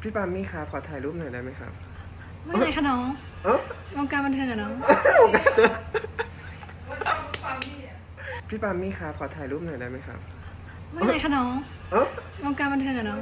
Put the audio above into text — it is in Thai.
พี่ปามี่ครับขอถ่ายรูปหน่อยได้ไหมครับไม่าไรคะน้องเอ้วงการบันเทิงอะน้องพี่ปามี่ครับขอถ่ายรูปหน่อยได้ไหมครับไม่าไรคะน้องเอ้วงการบันเทิงอะน้องว